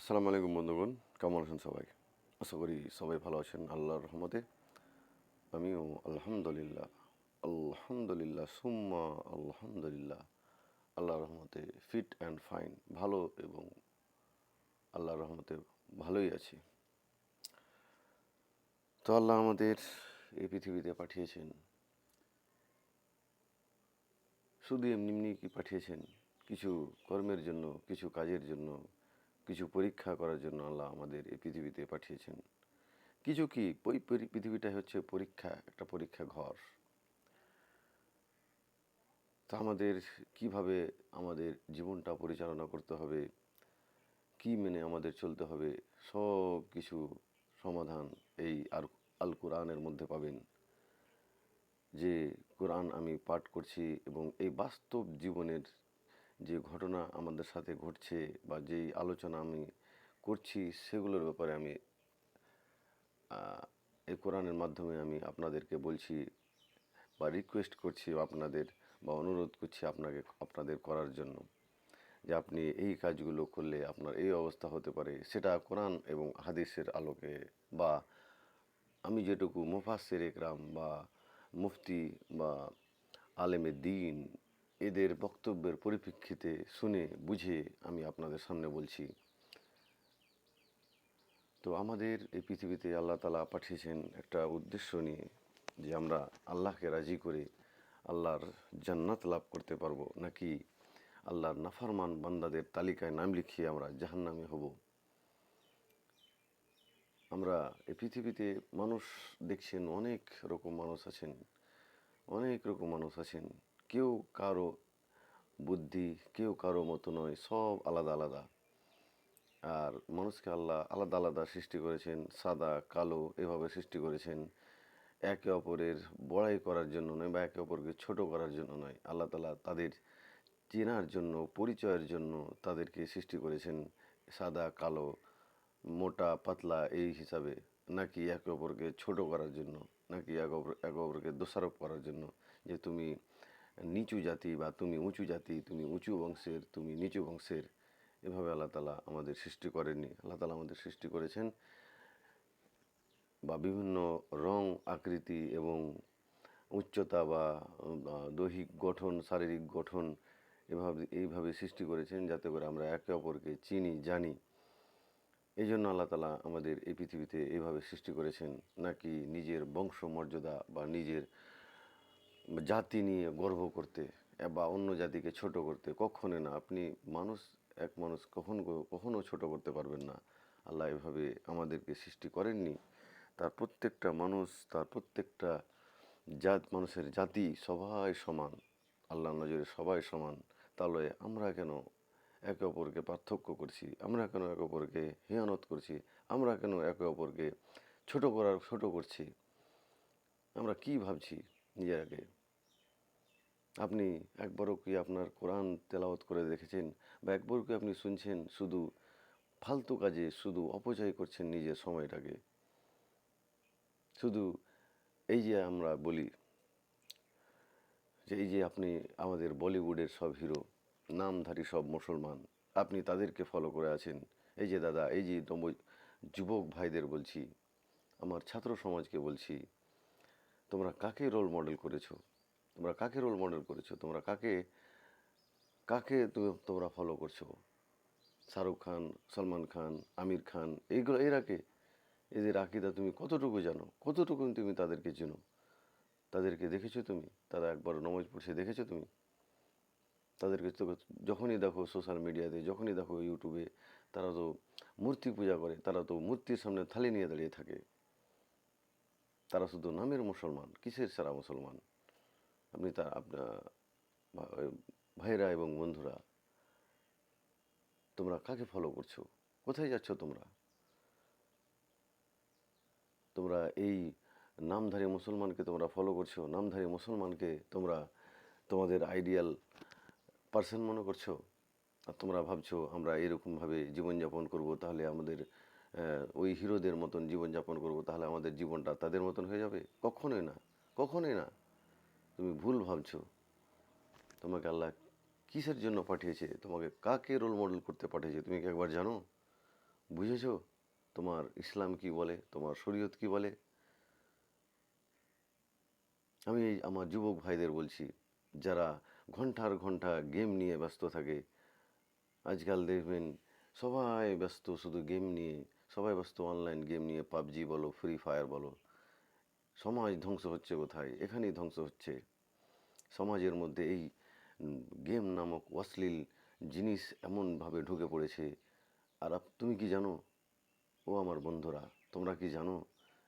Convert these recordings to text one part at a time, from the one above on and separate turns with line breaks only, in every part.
আসসালামু আলাইকুম, বন্ধুগণ। কেমন আছেন সবাই? আশা করি সবাই ভালো আছেন আল্লাহর রহমতে। আমিও আলহামদুলিল্লাহ আলহামদুলিল্লাহ, সুম্মা আলহামদুলিল্লাহ। আল্লাহর রহমতে ফিট অ্যান্ড ফাইন ভালো এবং আল্লাহর রহমতে ভালোই আছি। তো আল্লাহ আমাদের এই পৃথিবীতে পাঠিয়েছেন। শুধু এমনি এমনি কি পাঠিয়েছেন? কিছু কর্মের জন্য, কিছু কাজের জন্য কিছু পরীক্ষা করার জন্য আল্লাহ আমাদের এই পৃথিবীতে পাঠিয়েছেন। কিছু কি? ওই পৃথিবীটাই হচ্ছে পরীক্ষা, একটা পরীক্ষা ঘর। তা আমাদের কীভাবে আমাদের জীবনটা পরিচালনা করতে হবে? কি মেনে আমাদের চলতে হবে? সব কিছু সমাধান এই আর আল কোরআনের মধ্যে পাবেন। যে কোরআন আমি পাঠ করছি এবং এই বাস্তব জীবনের যে ঘটনা আমাদের সাথে ঘটছে বা যেই আলোচনা আমি করছি সেগুলোর ব্যাপারে আমি এই কোরআনের মাধ্যমে আমি আপনাদেরকে বলছি বা রিকোয়েস্ট করছি আপনাদের বা অনুরোধ করছি আপনাকে, আপনাদের করার জন্য যে আপনি এই কাজগুলো করলে আপনার এই অবস্থা হতে পারে। সেটা কোরআন এবং হাদিসের আলোকে বা আমি যেটুকু মুফাসের একরাম বা মুফতি বা আলেমে দিন এদের বক্তব্যের পরিপ্রেক্ষিতে শুনে বুঝে আমি আপনাদের সামনে বলছি। তো আমাদের এই পৃথিবীতে আল্লাহ তালা পাঠিয়েছেন একটা উদ্দেশ্য নিয়ে যে আমরা আল্লাহকে রাজি করে আল্লাহর জান্নাত লাভ করতে পারব, নাকি আল্লাহর নাফারমান বান্দাদের তালিকায় নাম লিখিয়ে আমরা জাহান্নামে হব? আমরা এই পৃথিবীতে মানুষ দেখছেন, অনেক রকম মানুষ আছেন, অনেক রকম মানুষ আছেন। কেউ কারও বুদ্ধি, কেউ কারও মতো নয়, সব আলাদা আলাদা। আর মানুষকে আল্লাহ আলাদা আলাদা সৃষ্টি করেছেন, সাদা, কালো এভাবে সৃষ্টি করেছেন। একে অপরের বড়াই করার জন্য নয় বা একে অপরকে ছোট করার জন্য নয়। আল্লাহ তালা তাদের চেনার জন্য, পরিচয়ের জন্য তাদেরকে সৃষ্টি করেছেন সাদা, কালো, মোটা, পাতলা এই হিসাবে। নাকি একে অপরকে ছোট করার জন্য, নাকি একে অপর, একে অপরকে দোষারোপ করার জন্য যে তুমি নিচু জাতি বা তুমি উঁচু জাতি, তুমি উঁচু বংশের, তুমি নিচু বংশের, এভাবে আল্লাহ তালা আমাদের সৃষ্টি করেননি। আল্লাহ তালা আমাদের সৃষ্টি করেছেন বা বিভিন্ন রং, আকৃতি এবং উচ্চতা বা দৈহিক গঠন, শারীরিক গঠন এভাবে, এইভাবে সৃষ্টি করেছেন যাতে করে আমরা একে অপরকে চিনি, জানি। এই জন্য আল্লাহ তালা আমাদের এই পৃথিবীতে এইভাবে সৃষ্টি করেছেন নাকি নিজের বংশ মর্যাদা বা নিজের জাতি নিয়ে গর্ব করতে বা অন্য জাতিকে ছোট করতে কখনো না। আপনি মানুষ, এক মানুষ কখনো কখনো ছোট করতে পারবেন না। আল্লাহ এভাবে আমাদেরকে সৃষ্টি করেননি। তার প্রত্যেকটা মানুষ, তার প্রত্যেকটা জাত, মানুষের জাতি সবাই সমান। আল্লাহ নজরে সবাই সমান। তাহলে আমরা কেন একে অপরকে পার্থক্য করছি? আমরা কেন একে অপরকে হিয়ানত করছি? আমরা কেন একে অপরকে ছোট করার, ছোট করছি? আমরা কি ভাবছি নিজেরাকে আপনি একবারও কি আপনার কোরআন তেলাওয়াত করে দেখেছেন? বা একবারও কি আপনি শুনছেন শুধু ফালতু কাজে, শুধু অপচয় করছেন নিজের সময়টাকে? শুধু এই যে আমরা বলি যে এই যে আপনি আমাদের বলিউডের সব হিরো, নামধারী সব মুসলমান, আপনি তাদেরকে ফলো করে আছেন। এই যে দাদা, এই যে নব যুবক ভাইদের বলছি, আমার ছাত্র সমাজকে বলছি, তোমরা কাকে রোল মডেল করেছ? তোমরা কাকে রোল মডেল করেছ? তোমরা কাকে কাকে তুমি, তোমরা ফলো করছ? শাহরুখ খান, সলমান খান, আমির খান, এইগুলো এরাকে এদের আকিদা তুমি কতটুকু জানো? কতটুকু তুমি তাদেরকে চেনো? তাদেরকে দেখেছ তুমি? তারা একবার নমাজ পড়ছে, দেখেছ তুমি? তাদেরকে তো যখনই দেখো সোশ্যাল মিডিয়াতে যখনই দেখো ইউটিউবে তারা তো মূর্তি পূজা করে, তারা তো মূর্তির সামনে থালি নিয়ে দাঁড়িয়ে থাকে। তারা শুধু নামের মুসলমান, কিসের সারা মুসলমান? আপনি তা আপনার ভাইরা এবং বন্ধুরা, তোমরা কাকে ফলো করছ? কোথায় যাচ্ছ তোমরা? তোমরা এই নামধারী মুসলমানকে তোমরা ফলো করছ? নামধারী মুসলমানকে তোমরা, তোমাদের আইডিয়াল পার্সন মনে করছ? আর তোমরা ভাবছ, আমরা এরকমভাবে জীবনযাপন করব, তাহলে আমাদের ওই হিরোদের মতন জীবনযাপন করব, তাহলে আমাদের জীবনটা তাদের মতন হয়ে যাবে? কখনোই না। কখনোই না। তুমি ভুল ভাবছ। তোমাকে আল্লাহ কিসের জন্য পাঠিয়েছে? তোমাকে কাকে রোল মডেল করতে পাঠিয়েছে? তুমি কি একবার জানো? বুঝেছ? তোমার ইসলাম কি বলে? তোমার শরীয়ত কি বলে? আমি আমার যুবক ভাইদের বলছি, যারা ঘণ্টার ঘণ্টা গেম নিয়ে ব্যস্ত থাকে, আজকাল দেখবেন সবাই ব্যস্ত শুধু গেম নিয়ে, সবাই ব্যস্ত অনলাইন গেম নিয়ে, পাবজি বলো ফ্রি ফায়ার বলো। সমাজ ধ্বংস হচ্ছে কোথায়? এখানেই ধ্বংস হচ্ছে। সমাজের মধ্যে এই গেম নামক অশ্লীল জিনিস এমনভাবে ঢুকে পড়েছে। আর তুমি কি জানো? ও আমার বন্ধুরা, তোমরা কি জানো?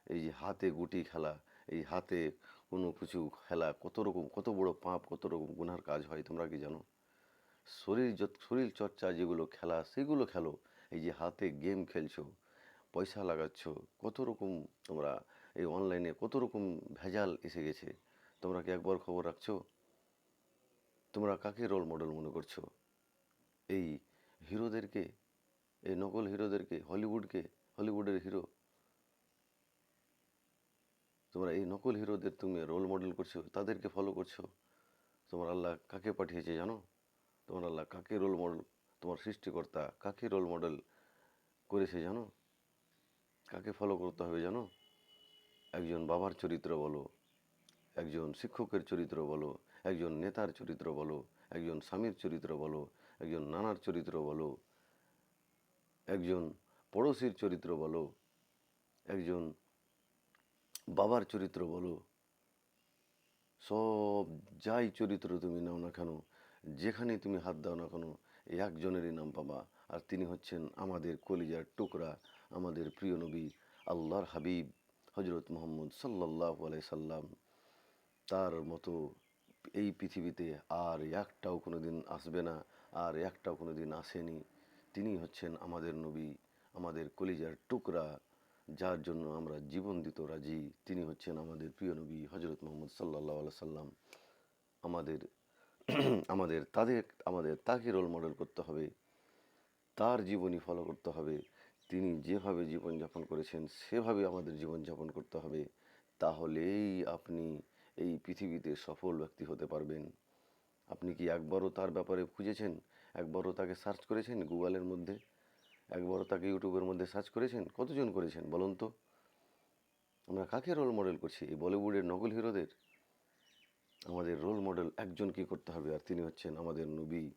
এই যে হাতে গুটি খেলা, এই হাতে কোনো কিছু খেলা, কত রকম, কত বড় পাপ, কত রকম গুনার কাজ হয়, তোমরা কি জানো? শরীর যত, শরীর চর্চা যেগুলো খেলা, সেগুলো খেলো। এই যে হাতে গেম খেলছো, পয়সা লাগাচ্ছ, কত রকম তোমরা এই অনলাইনে কত রকম ভেজাল এসে গেছে? তোমরা কি একবার খবর রাখছো? তোমরা কাকে রোল মডেল মনে করছ? এই হিরোদেরকে, এই নকল হিরোদেরকে, হলিউডকে, হলিউডের হিরো? তোমরা এই নকল হিরোদের তুমি রোল মডেল করছ, তাদেরকে ফলো করছ? তোমার আল্লাহ কাকে পাঠিয়েছে জানো? তোমার আল্লাহ কাকে রোল মডেল তোমার সৃষ্টিকর্তা কাকে রোল মডেল করেছে জানো? কাকে ফলো করতে হবে জানো? একজন বাবার চরিত্র বলো, একজন শিক্ষকের চরিত্র বলো, একজন নেতার চরিত্র বলো, একজন স্বামীর চরিত্র বলো, একজন নানার চরিত্র বলো, একজন পড়োশির চরিত্র বলো, একজন বাবার চরিত্র বলো, সব যাই চরিত্র তুমি নাও না কেন যেখানে তুমি হাত দাও না কেন একজনেরই নাম পাবা আর তিনি হচ্ছেন আমাদের কলিজার টুকরা, আমাদের প্রিয় নবী, আল্লাহর হাবিব। হজরত মোহাম্মদ সাল্লাহ সাল্লাম তার মতো এই পৃথিবীতে আর একটাও কোনো দিন আসবে না, আর একটাও কোনো দিন আসেনি। তিনি হচ্ছেন আমাদের নবী, আমাদের কলিজার টুকরা, যার জন্য আমরা জীবন দিতে রাজি। তিনি হচ্ছেন আমাদের প্রিয় নবী হজরত মোহাম্মদ সাল্লাহ সাল্লাম। আমাদের আমাদের তাদের, আমাদের তাকে রোল মডেল করতে হবে, তার জীবনী ফলো করতে হবে। তিনি যেভাবে জীবনযাপন করেছেন, সেভাবে আমাদের জীবনযাপন করতে হবে। তাহলেই আপনি এই পৃথিবীতে সফল ব্যক্তি হতে পারবেন। আপনি কি একবারও তার ব্যাপারে খুঁজেছেন? একবারও তাকে সার্চ করেছেন গুগলের মধ্যে? একবারও তাকে ইউটিউবের মধ্যে সার্চ করেছেন? কতজন করেছেন বলুন তো? আমরা কাকে রোল মডেল করছি? এই বলিউডের নকল হিরোদের? আমাদের রোল মডেল একজনকে করতে হবে? আর তিনি হচ্ছেন আমাদের নবী,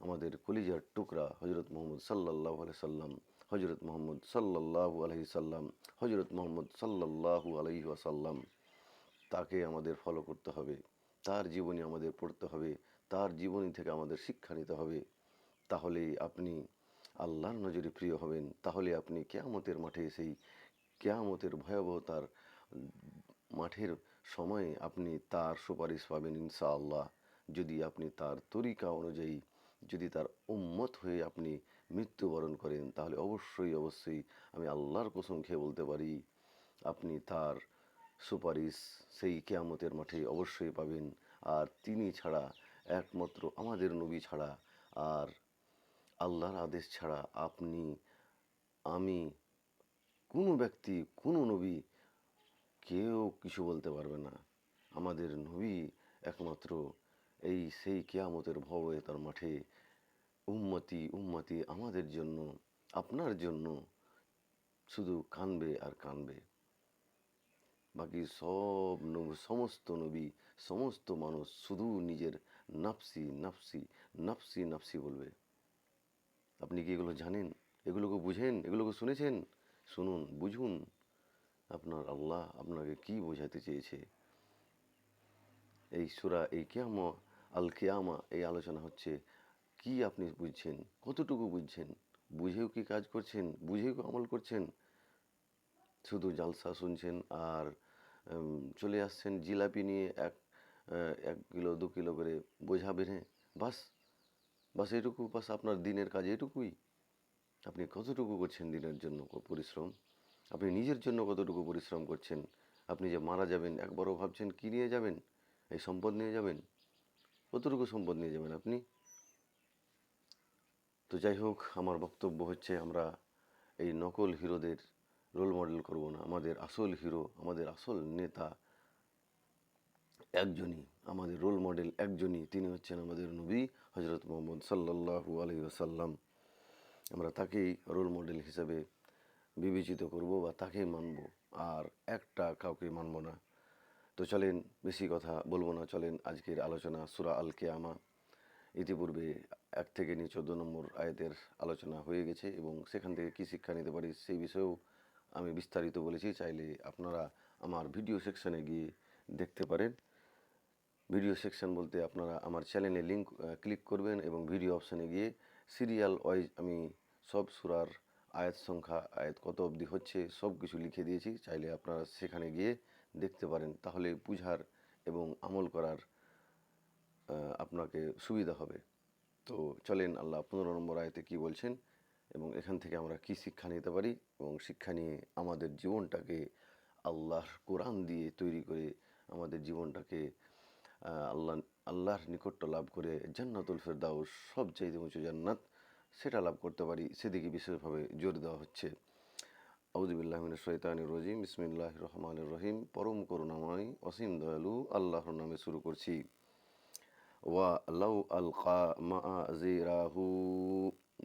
আমাদের কলিজার টুকরা হজরত মোহাম্মদ সাল্লাহ সাল্লাম। হজরত মোহাম্মদ সাল্লাহ আলহি সাল্লাম হজরত মোহাম্মদ সাল্লাহ আলহি আসাল্লাম তাকে আমাদের ফলো করতে হবে। তার জীবনী আমাদের পড়তে হবে। তার জীবনী থেকে আমাদের শিক্ষা নিতে হবে। তাহলেই আপনি আল্লাহর নজরে প্রিয় হবেন। তাহলে আপনি কেয়ামতের মাঠে সেই কেয়ামতের ভয়াবহতার মাঠের সময়ে আপনি তার সুপারিশ পাবেন ইনশাআল্লাহ। যদি আপনি তার তরিকা অনুযায়ী, যদি তার উম্মত হয়ে আপনি মৃত্যুবরণ করেন, তাহলে অবশ্যই অবশ্যই আমি আল্লাহর কসম খেয়ে বলতে পারি, আপনি তার সুপারিশ সেই কেয়ামতের মাঠে অবশ্যই পাবেন। আর তিনি ছাড়া, একমাত্র আমাদের নবী ছাড়া, আর আল্লাহর আদেশ ছাড়া আপনি, আমি কোনো ব্যক্তি, কোনো নবী কেউ কিছু বলতে পারবে না। আমাদের নবী একমাত্র এই সেই কেয়ামতের ভবতার মাঠে উম্মতি উম্মতি আমাদের জন্য, আপনার জন্য শুধু কানবে আর কানবে। বাকি সব সমস্ত নবী, সমস্ত মানুষ শুধু নিজের নাফসি নাফসি নাফসি নাফসি বলবে। আপনি কি এগুলো জানেন? এগুলোকে বুঝেন? এগুলোকে শুনেছেন? শুনুন, বুঝুন। আপনার আল্লাহ আপনাকে কি বোঝাতে চেয়েছে? এই সুরা এই কেয়ামা, আল কেয়ামা, এই আলোচনা হচ্ছে কি আপনি বুঝছেন? কতটুকু বুঝছেন? বুঝেও কি কাজ করছেন? বুঝেও আমল করছেন? শুধু জালসা শুনছেন আর চলে আসছেন জিলাপি নিয়ে এক এক কিলো, দু কিলো করে বোঝা বেঁধে বাস বাস এটুকু, বাস আপনার দিনের কাজ এটুকুই। আপনি কতটুকু করছেন দিনের জন্য পরিশ্রম? আপনি নিজের জন্য কতটুকু পরিশ্রম করছেন? আপনি যে মারা যাবেন, একবারও ভাবছেন কি নিয়ে যাবেন? এই সম্পদ নিয়ে যাবেন? কতটুকু সম্পদ নিয়ে যাবেন আপনি? তো যাই হোক, আমার বক্তব্য হচ্ছে আমরা এই নকল হিরোদের রোল মডেল করব না। আমাদের আসল হিরো, আমাদের আসল নেতা একজনই, আমাদের রোল মডেল একজনই, তিনি হচ্ছেন আমাদের নবী হজরত মোহাম্মদ সাল্লাল্লাহু আলহি আসাল্লাম আমরা তাকেই রোল মডেল হিসেবে বিবেচিত করব বা তাকেই মানব, আর একটা কাউকে মানব না। তো চলেন, বেশি কথা বলব না, চলেন আজকের আলোচনা, সুরা আল কেয়ামা ইতিপূর্বে এক থেকে নিয়ে চোদ্দ নম্বর আয়াতের আলোচনা হয়ে গেছে এবং সেখান থেকে কী শিক্ষা নিতে পারি সেই বিষয়েও আমি বিস্তারিত বলেছি। চাইলে আপনারা আমার ভিডিও সেকশানে গিয়ে দেখতে পারেন। ভিডিও সেকশন বলতে আপনারা আমার চ্যানেলে লিঙ্ক ক্লিক করবেন এবং ভিডিও অপশানে গিয়ে সিরিয়াল ওয়াইজ আমি সব সুরার আয়াত সংখ্যা, আয়াত কত অবধি হচ্ছে সব কিছু লিখে দিয়েছি। চাইলে আপনারা সেখানে গিয়ে দেখতে পারেন। তাহলে বুঝার এবং আমল করার আপনাকে সুবিধা হবে। তো চলেন আল্লাহ পনেরো নম্বর আয়তে কি বলছেন এবং এখান থেকে আমরা কি শিক্ষা নিতে পারি এবং শিক্ষা নিয়ে আমাদের জীবনটাকে আল্লাহর কোরআন দিয়ে তৈরি করে আমাদের জীবনটাকে আল্লাহ, আল্লাহর নিকট্য লাভ করে জান্নাতুল ফেরদাউস সব চাইতে উঁচু জান্নাত সেটা লাভ করতে পারি। সেদিকে বিশেষভাবে জোর দেওয়া হচ্ছে। আউদুবিল্লাহমিন শৈতানির রজিম। বিসমিল্লাহ রহমানুর রহিম। পরম করুণাময়, অসীম দয়ালু, আল্লাহর নামে শুরু করছি। ওয়া লাউ আলকা মা জিরাহু,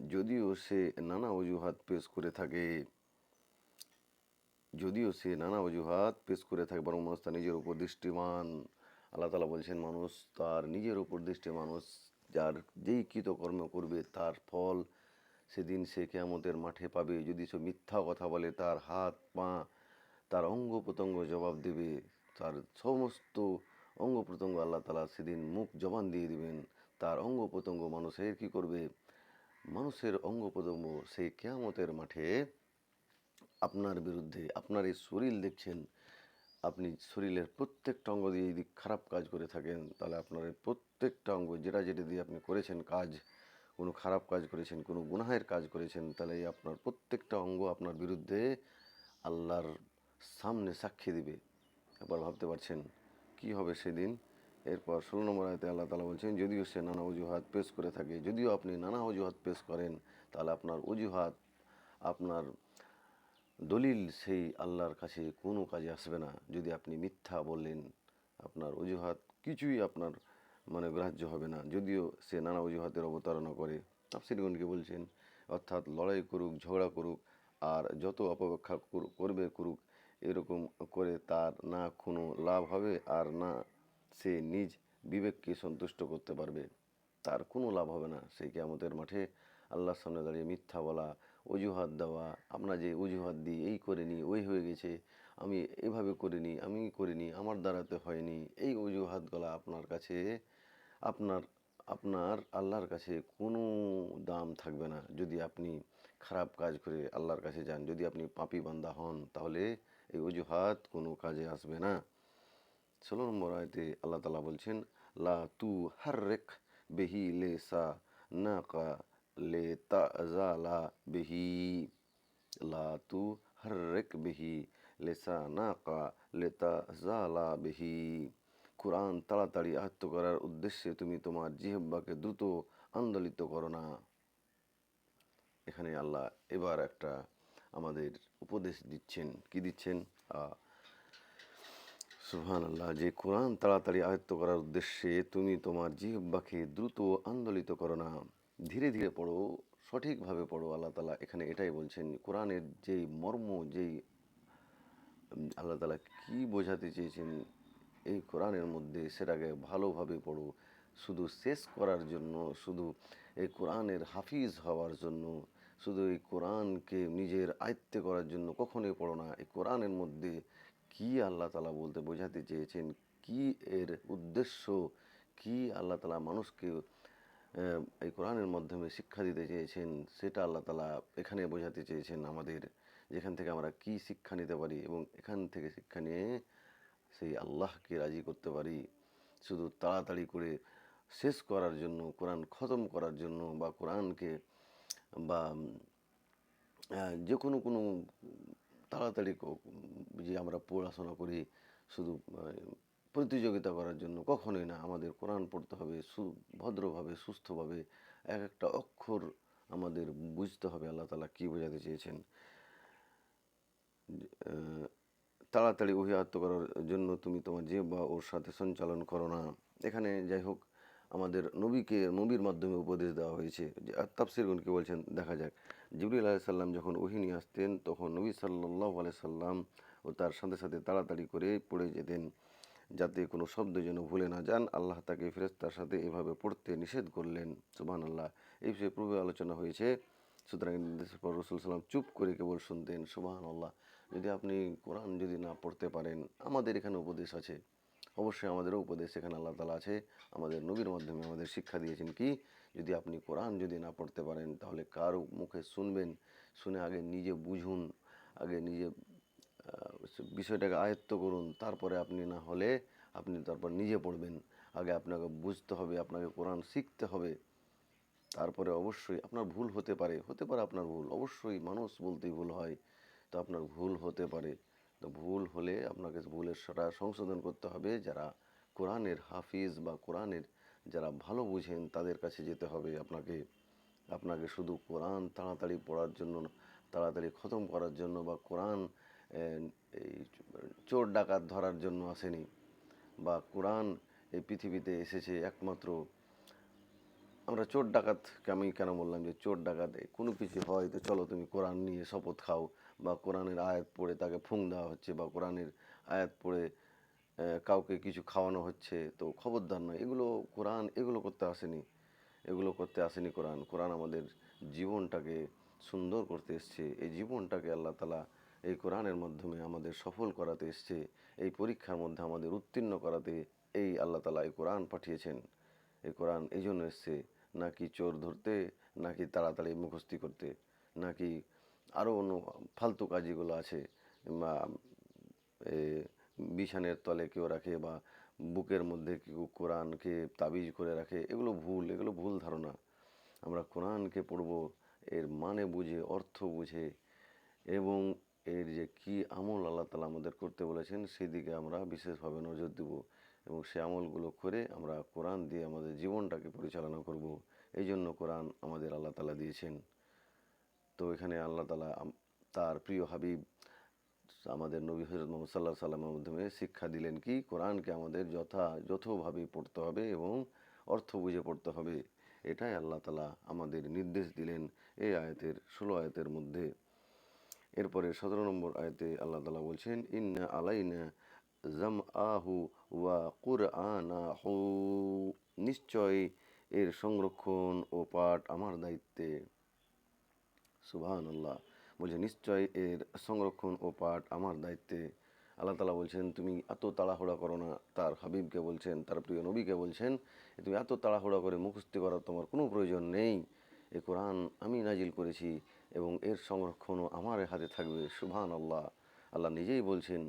যদিও সে নানা অজুহাত পেশ করে থাকে। যদিও সে নানা অজুহাত পেশ করে থাকে, বরং মানুষ তার নিজের উপর দৃষ্টিমান। আল্লাহ তালা বলছেন, মানুষ তার নিজের উপর দৃষ্টি, মানুষ যার যেই কৃতকর্ম করবে তার ফল সেদিন সে কেয়ামতের মাঠে পাবে। যদি সে মিথ্যা কথা বলে, তার হাত পা তার অঙ্গ প্রত্যঙ্গ জবাব দেবে, তার সমস্ত অঙ্গ প্রত্যঙ্গ আল্লাহ তালা সেদিন মুখ জবান দিয়ে দিবেন। তার অঙ্গ প্রত্যঙ্গ মানুষের কি করবে? মানুষের অঙ্গ প্রত্যঙ্গ সেই কেয়ামতের মাঠে আপনার বিরুদ্ধে, আপনার এই শরীর দেখছেন, আপনি শরীরের প্রত্যেকটা অঙ্গ দিয়ে যদি খারাপ কাজ করে থাকেন, তাহলে আপনার প্রত্যেকটা অঙ্গ যেটা যেটা দিয়ে আপনি করেছেন কাজ, কোনো খারাপ কাজ করেছেন, কোনো গুনাহের কাজ করেছেন, তাহলে আপনার প্রত্যেকটা অঙ্গ আপনার বিরুদ্ধে আল্লাহর সামনে সাক্ষী দিবে। একবার ভাবতে পারছেন? কি হবে সেদিন? এরপর ষোলো নম্বর আয়তে আল্লাহ তালা বলছেন, যদিও সে নানা অজুহাত পেশ করে থাকে, যদিও আপনি নানা অজুহাত পেশ করেন, তাহলে আপনার অজুহাত, আপনার দলিল সেই আল্লাহর কাছে কোনো কাজে আসবে না। যদি আপনি মিথ্যা বললেন, আপনার অজুহাত কিছুই আপনার মানে গ্রাহ্য হবে না। যদিও সে নানা অজুহাতের অবতারণা করে। তাফসিরগণকে বলছেন, অর্থাৎ লড়াই করুক, ঝগড়া করুক, আর যত অপব্যাখ্যা করু- করবে করুক এরকম করে তার না কোনো লাভ হবে আর না সে নিজ বিবেককে সন্তুষ্ট করতে পারবে। তার কোনো লাভ হবে না। সেই কেয়ামতের মাঠে আল্লাহর সামনে দাঁড়িয়ে মিথ্যা বলা, অজুহাত দেওয়া, আমরা যে অজুহাত দিই, এই করিনি ওই হয়ে গেছে, আমি এভাবে করিনি আমি করিনি আমার দ্বারাতে হয়নি এই অজুহাতগুলা আপনার কাছে, আপনার আপনার আল্লাহর কাছে কোনো দাম থাকবে না। যদি আপনি খারাপ কাজ করে আল্লাহর কাছে যান, যদি আপনি পাপি বান্দা হন, তাহলে এই অজুহাত কোনো কাজে আসবে না। ষোলো নম্বর আয়তে আল্লাহ তালা বলছেন, লা তু হাররেক বেহি লে সা না কা লে তা বেহি। লা তু হাররেক বেহি লে সা না কা লে তা লা বেহি। কোরআন তাড়াতাড়ি আয়ত্ত করার উদ্দেশ্যে তুমি তোমার জিহব্বাকে দ্রুত আন্দোলিত করো না। এখানে আল্লাহ এবার একটা আমাদের উপদেশ দিচ্ছেন কি দিচ্ছেন? আহ, সুবহান আল্লাহ যে কোরআন তাড়াতাড়ি আয়ত্ত করার উদ্দেশ্যে তুমি তোমার জিহ্বাকে দ্রুত আন্দোলিত করো না। ধীরে ধীরে পড়ো সঠিকভাবে পড়ো। আল্লাহ তালা এখানে এটাই বলছেন কোরআনের যেই মর্ম যেই আল্লাহ তালা কি বোঝাতে চেয়েছেন এই কোরআনের মধ্যে সেটাকে ভালোভাবে পড়ো। শুধু শেষ করার জন্য শুধু এই কোরআনের হাফিজ হওয়ার জন্য শুধু এই কোরআনকে নিজের আয়ত্তে করার জন্য কখনোই পড়ো না। এই কোরআনের মধ্যে কি আল্লাহ তালা বলতে বোঝাতে চেয়েছেন? কি এর উদ্দেশ্য? কি আল্লাহ তালা মানুষকে এই কোরআনের মাধ্যমে শিক্ষা দিতে চেয়েছেন? সেটা আল্লাহ তালা এখানে বোঝাতে চেয়েছেন আমাদের, যেখান থেকে আমরা কি শিক্ষা নিতে পারি এবং এখান থেকে শিক্ষা নিয়ে সেই আল্লাহকে রাজি করতে পারি। শুধু তাড়াতাড়ি করে শেষ করার জন্য, কোরআন খতম করার জন্য বা কোরআনকে বা যে কোনো কোনো তাড়াতাড়ি যে আমরা পড়াশোনা করি শুধু প্রতিযোগিতা করার জন্য, কখনোই না। আমাদের কোরআন পড়তে হবে, সু, ভদ্রভাবে, সুস্থভাবে, এক একটা অক্ষর আমাদের বুঝতে হবে, আল্লাহ তালা কী বোঝাতে চেয়েছেন। তাড়াতাড়ি ওহি করার জন্য তুমি তোমার যে বা ওর সাথে সঞ্চালন করো না। এখানে যাই হোক আমাদের নবীকে, নবীর মাধ্যমে উপদেশ দেওয়া হয়েছে। যে তাফসিরগুনকে বলছেন? দেখা যাক। জিবরিল আলাইসাল্লাম যখন ওহি নিয়ে আসতেন, তখন নবী সাল্লাহ আলাইসাল্লাম ও তার সাথে সাথে তাড়াতাড়ি করে পড়ে যেতেন। যাতে কোনো শব্দ যেন ভুলে না যান, আল্লাহ তাকে ফেরেস্তার সাথে এভাবে পড়তে নিষেধ করলেন। সুবহান আল্লাহ এই বিষয়ে পূর্বে আলোচনা হয়েছে। সুতরাং নির্দেশের পর রসুল সাল্লাম চুপ করে কেবল শুনতেন। সুবহান আল্লাহ যদি আপনি কোরআন যদি না পড়তে পারেন, আমাদের এখানে উপদেশ আছে। অবশ্যই আমাদেরও উপদেশ এখানে আল্লাহ তালা আছে। আমাদের নবীর মাধ্যমে আমাদের শিক্ষা দিয়েছেন কি, যদি আপনি কোরআন যদি না পড়তে পারেন, তাহলে কারও মুখে শুনবেন, শুনে আগে নিজে বুঝুন, আগে নিজে বিষয়টাকে আয়ত্ত করুন, তারপরে আপনি না হলে আপনি তারপর নিজে পড়বেন। আগে আপনাকে বুঝতে হবে, আপনাকে কোরআন শিখতে হবে। তারপরে অবশ্যই আপনার ভুল হতে পারে হতে পারে আপনার ভুল, অবশ্যই মানুষ বলতেই ভুল হয়, তো আপনার ভুল হতে পারে। তো ভুল হলে আপনাকে ভুলের সেটা সংশোধন করতে হবে। যারা কোরআনের হাফিজ বা কোরআনের যারা ভালো বুঝেন, তাদের কাছে যেতে হবে আপনাকে আপনাকে শুধু কোরআন তাড়াতাড়ি পড়ার জন্য, তাড়াতাড়ি খতম করার জন্য বা কোরআন এই চোর ডাকাত ধরার জন্য আসেনি বা কোরআন এই পৃথিবীতে এসেছে একমাত্র, আমরা চোর ডাকাতকে আমি কেন বললাম যে চোর ডাকাত কোনো কিছু হয়, তো চলো তুমি কোরআন নিয়ে শপথ খাও। বা কোরআনের আয়াত পড়ে তাকে ফুং দেওয়া হচ্ছে বা কোরআনের আয়াত পড়ে কাউকে কিছু খাওয়ানো হচ্ছে, তো খবরদার নয়। এগুলো কোরআন, এগুলো করতে আসেনি। এগুলো করতে আসেনি কোরআন। কোরআন আমাদের জীবনটাকে সুন্দর করতে এসছে। এই জীবনটাকে আল্লাহ তালা এই কোরআনের মাধ্যমে আমাদের সফল করাতে এসছে। এই পরীক্ষার মধ্যে আমাদের উত্তীর্ণ করাতে এই আল্লাহ তালা এই কোরআন পাঠিয়েছেন। এই কোরআন এই জন্য এসছে। নাকি চোর ধরতে, নাকি তাড়াতাড়ি মুখস্থি করতে, নাকি আরও অন্য ফালতু কাজগুলো আছে, বা বিছানের তলে কেউ রাখে বা বুকের মধ্যে কেউ কোরআনকে তাবিজ করে রাখে, এগুলো ভুল এগুলো ভুল ধারণা। আমরা কোরআনকে পড়ব, এর মানে বুঝে, অর্থ বুঝে, এবং এর যে কি আমল আল্লাহ তালা আমাদের করতে বলেছেন, সেদিকে আমরা বিশেষভাবে নজর দেব, এবং সে আমলগুলো করে আমরা কোরআন দিয়ে আমাদের জীবনটাকে পরিচালনা করব। এই জন্য কোরআন আমাদের আল্লাহ তালা দিয়েছেন। তো এখানে আল্লাহ তালা তার প্রিয় হাবিব আমাদের নবী হজরত মোহাম্মদ সাল্লাহ সাল্লামের মাধ্যমে শিক্ষা দিলেন কি? কোরআনকে আমাদের যথা, যথোভাবে পড়তে হবে এবং অর্থ বুঝে পড়তে হবে। এটাই আল্লাহ তালা আমাদের নির্দেশ দিলেন এই আয়াতের, ষোলো আয়াতের মধ্যে। এরপরে সতেরো নম্বর আয়াতে আল্লাহ তালা বলছেন, ইন্না আলাইনা জাম আহু ওয়া কুর হু নিশ্চয় এর সংরক্ষণ ও পাঠ আমার দায়িত্বে। সুবহান আল্লাহ বলছে, নিশ্চয় এর সংরক্ষণ ও পাঠ আমার দায়িত্বে। আল্লাহ তালা বলছেন, তুমি এত তাড়াহুড়া করো না। তার হাবিবকে বলছেন, তার প্রিয় নবীকে বলছেন তুমি এত তাড়াহুড়া করে মুখস্থি করার তোমার কোনো প্রয়োজন নেই। এ কোরআন আমি নাজিল করেছি এবং এর সংরক্ষণও আমার হাতে থাকবে। সুবহান আল্লাহ আল্লাহ নিজেই বলছেন,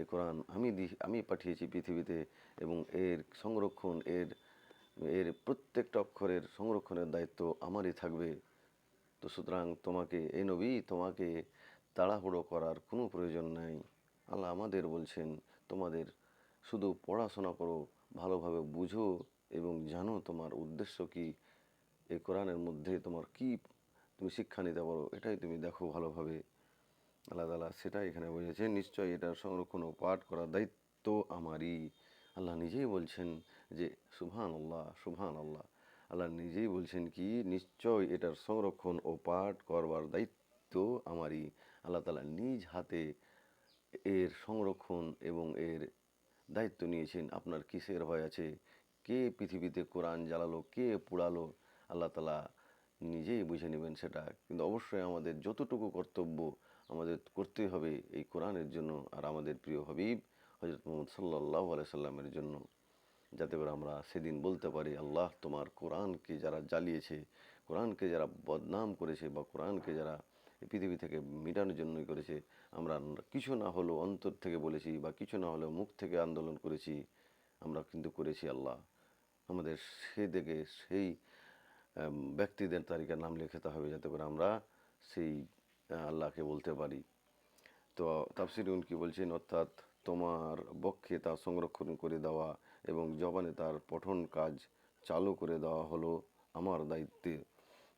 এ কোরআন আমি দি, আমি পাঠিয়েছি পৃথিবীতে এবং এর সংরক্ষণ, এর এর প্রত্যেকটা অক্ষরের সংরক্ষণের দায়িত্ব আমারই থাকবে। তো সুতরাং তোমাকে, এ নবী, তোমাকে তাড়াহুড়ো করার কোনো প্রয়োজন নাই। আল্লাহ আমাদের বলছেন, তোমাদের শুধু পড়াশোনা করো, ভালোভাবে বুঝো এবং জানো তোমার উদ্দেশ্য কি। এই কোরআনের মধ্যে তোমার কি তুমি শিক্ষা নিতে পারো, এটাই তুমি দেখো ভালোভাবে। আল্লাহ তালা সেটাই এখানে বুঝেছেন নিশ্চয়ই এটার সংরক্ষণ ও পাঠ করার দায়িত্ব আমারই। আল্লাহ নিজেই বলছেন যে সুবহান আল্লাহ সুবহান আল্লাহ আল্লাহ নিজেই বলছেন কি, নিশ্চয় এটার সংরক্ষণ ও পাঠ করবার দায়িত্ব আমারই। আল্লাহ তালা নিজ হাতে এর সংরক্ষণ এবং এর দায়িত্ব নিয়েছেন। আপনার কিসের ভয় আছে? কে পৃথিবীতে কোরআন জ্বালালো, কে পোড়ালো? আল্লাহ তালা নিজেই বুঝে নেবেন সেটা। কিন্তু অবশ্যই আমাদের যতটুকু কর্তব্য আমাদের করতেই হবে এই কোরআনের জন্য। আর আমাদের প্রিয় হাবিব হজরত মোহাম্মদ সাল্লাহ সাল্লামের জন্য। যাতে করে আমরা সেদিন বলতে পারি, আল্লাহ তোমার কোরআনকে যারা জ্বালিয়েছে, কোরআনকে যারা বদনাম করেছে বা কোরআনকে যারা পৃথিবী থেকে মেটানোর জন্যই করেছে, আমরা কিছু না হলেও অন্তর থেকে বলেছি বা কিছু না হলেও মুখ থেকে আন্দোলন করেছি, আমরা কিন্তু করেছি আল্লাহ। আমাদের সে দিকে সেই ব্যক্তিদের তালিকার নাম লেখাতে হবে যাতে করে আমরা সেই আল্লাহকে বলতে পারি। তো তাফসির কি বলছেন? অর্থাৎ তোমার বক্ষে তা সংরক্ষণ করে দেওয়া এবং জবানে তার পঠন কাজ চালু করে দেওয়া হলো আমার দায়িত্বে,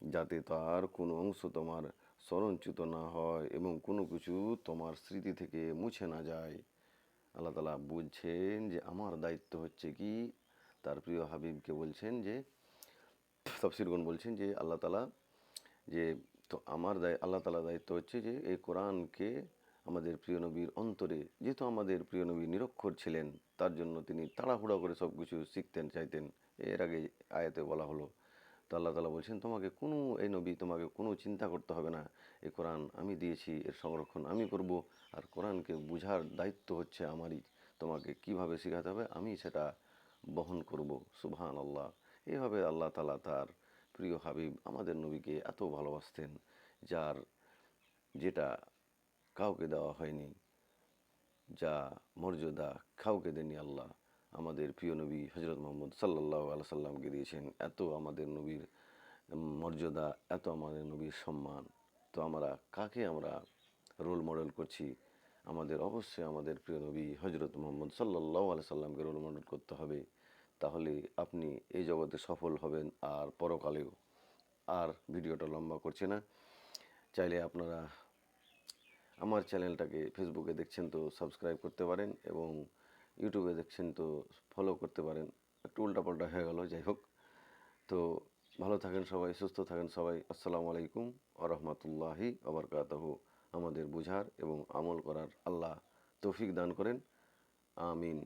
যাতে তার কোনো অংশ তোমার স্মরণচ্যুত না হয় এবং কোনো কিছু তোমার স্মৃতি থেকে মুছে না যায়। আল্লাহ তালা বুঝছেন যে, আমার দায়িত্ব হচ্ছে কি? তার প্রিয় হাবিবকে বলছেন যে, তফসিরগণ বলছেন যে, আল্লাহ তালা যে, তো আমার দায়, আল্লাহ তালা দায়িত্ব হচ্ছে যে, এই কোরআনকে আমাদের প্রিয় নবীর অন্তরে। যেহেতু আমাদের প্রিয় নবী নিরক্ষর ছিলেন, তার জন্য তিনি তাড়াহুড়া করে সব কিছু শিখতেন, চাইতেন। এর আগে আয়াতে বলা হলো, তো আল্লাহ তালা বলছেন, তোমাকে কোনো, এই নবী, তোমাকে কোনো চিন্তা করতে হবে না। এ কোরআন আমি দিয়েছি, এর সংরক্ষণ আমি করব, আর কোরআনকে বুঝার দায়িত্ব হচ্ছে আমারই। তোমাকে কীভাবে শেখাতে হবে আমি সেটা বহন করব। সুবহান আল্লাহ এভাবে আল্লাহ তালা তার প্রিয় হাবিব আমাদের নবীকে এত ভালোবাসতেন, যার যেটা কাউকে দেওয়া হয়নি, যা মর্যাদা কাউকে দেননি আল্লাহ। আমাদের প্রিয় নবী হজরত মোহাম্মদ সাল্লাহ আল্লাহ সাল্লামকে দিয়েছেন, এত আমাদের নবীর মর্যাদা, এত আমাদের নবীর সম্মান। তো আমরা কাকে আমরা রোল মডেল করছি? আমাদের অবশ্যই আমাদের প্রিয় নবী হজরত মোহাম্মদ সাল্লাহ আল্লাহ সাল্লামকে রোল মডেল করতে হবে। তাহলে আপনি এই জগতে সফল হবেন আর পরকালেও। আর ভিডিওটা লম্বা করছে না। চাইলে আপনারা আমার চ্যানেলটাকে ফেসবুকে দেখছেন তো সাবস্ক্রাইব করতে পারেন এবং ইউটিউবে দেখছেন তো ফলো করতে পারেন। একটু উল্টাপাল্টা হয়ে গেল, যাই হোক। তো ভালো থাকেন সবাই, সুস্থ থাকেন সবাই। আসসালামু আলাইকুম আ রহমতুল্লাহি আবরকাতহ আমাদের বুঝার এবং আমল করার আল্লাহ তৌফিক দান করেন। আমিন।